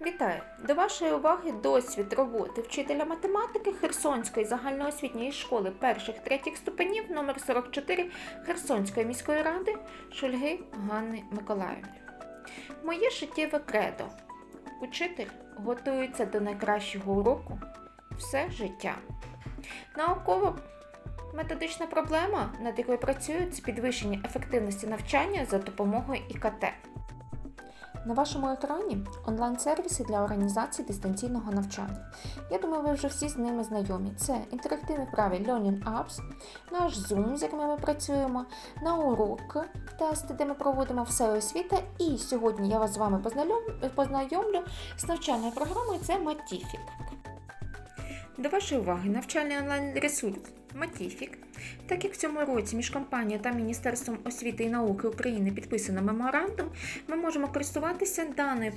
Вітаю! До вашої уваги досвід роботи вчителя математики Херсонської загальноосвітньої школи перших третіх ступенів номер 44 Херсонської міської ради Шульги Ганни Миколаївни. Моє життєве кредо. Учитель готується до найкращого уроку все життя. Наукова методична проблема, над якою працюють, це підвищення ефективності навчання за допомогою ІКТ. На вашому екрані онлайн-сервіси для організації дистанційного навчання. Я думаю, ви вже всі з ними знайомі. Це інтерактивні вправи Learning Apps, наш Zoom, з якими ми працюємо, на урок, тести, де ми проводимо все освіта. І сьогодні я вас з вами познайомлю з навчальною програмою це Matific. До вашої уваги навчальний онлайн-ресурс Matific. Так як в цьому році між компанією та Міністерством освіти і науки України підписано меморандум, ми можемо користуватися даною,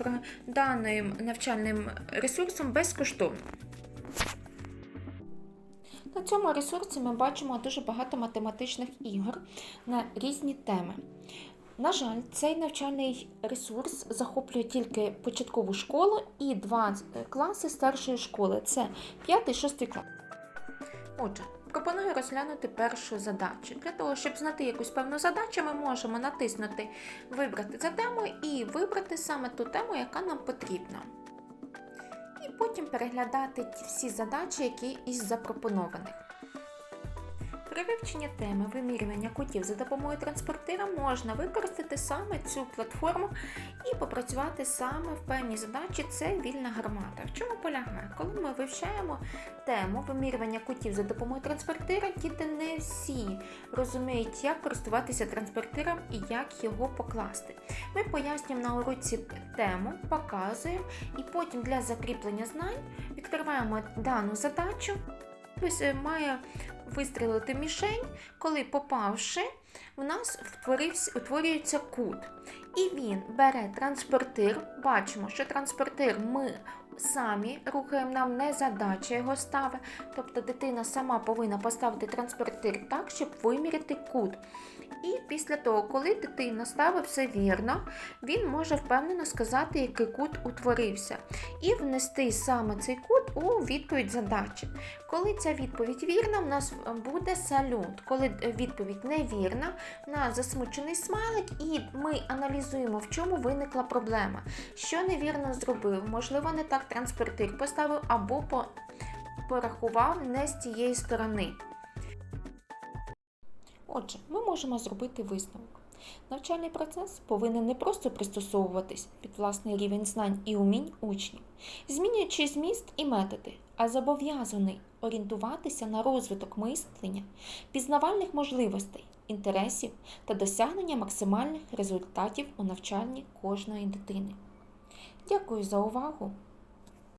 даним навчальним ресурсом безкоштовно. На цьому ресурсі ми бачимо дуже багато математичних ігор на різні теми. На жаль, цей навчальний ресурс захоплює тільки початкову школу і два класи старшої школи це 5-6 клас. Отже, пропоную розглянути першу задачу. Для того, щоб знайти якусь певну задачу, ми можемо натиснути Вибрати за тему і вибрати саме ту тему, яка нам потрібна. І потім переглядати всі задачі, які із запропонованих. При вивченні теми вимірювання кутів за допомогою транспортира можна використати саме цю платформу і попрацювати саме в певній задачі це вільна гармата. В чому полягає? Коли ми вивчаємо тему вимірювання кутів за допомогою транспортира, діти не всі розуміють, як користуватися транспортиром і як його покласти. Ми пояснюємо на уроці тему, показуємо і потім для закріплення знань відкриваємо дану задачу. Е, має вистрілити мішень, коли попавши, в нас утворюється кут. І він бере транспортир. Бачимо, що транспортир ми самі рухаємо, нам не задача його ставить. Тобто дитина сама повинна поставити транспортир так, щоб виміряти кут. І після того, коли дитина ставить все вірно, він може впевнено сказати, який кут утворився, і внести саме цей кут у відповідь задачі. Коли ця відповідь вірна, в нас буде салют. Коли відповідь невірна, на засмучений смайлик, і ми аналізуємо, в чому виникла проблема. Що невірно зробив, можливо, не так транспортир поставив або по- порахував не з тієї сторони. Отже, ми можемо зробити висновок. Навчальний процес повинен не просто пристосовуватись під власний рівень знань і умінь учнів, змінюючи зміст і методи, а зобов'язаний орієнтуватися на розвиток мислення, пізнавальних можливостей, інтересів та досягнення максимальних результатів у навчанні кожної дитини. Дякую за увагу!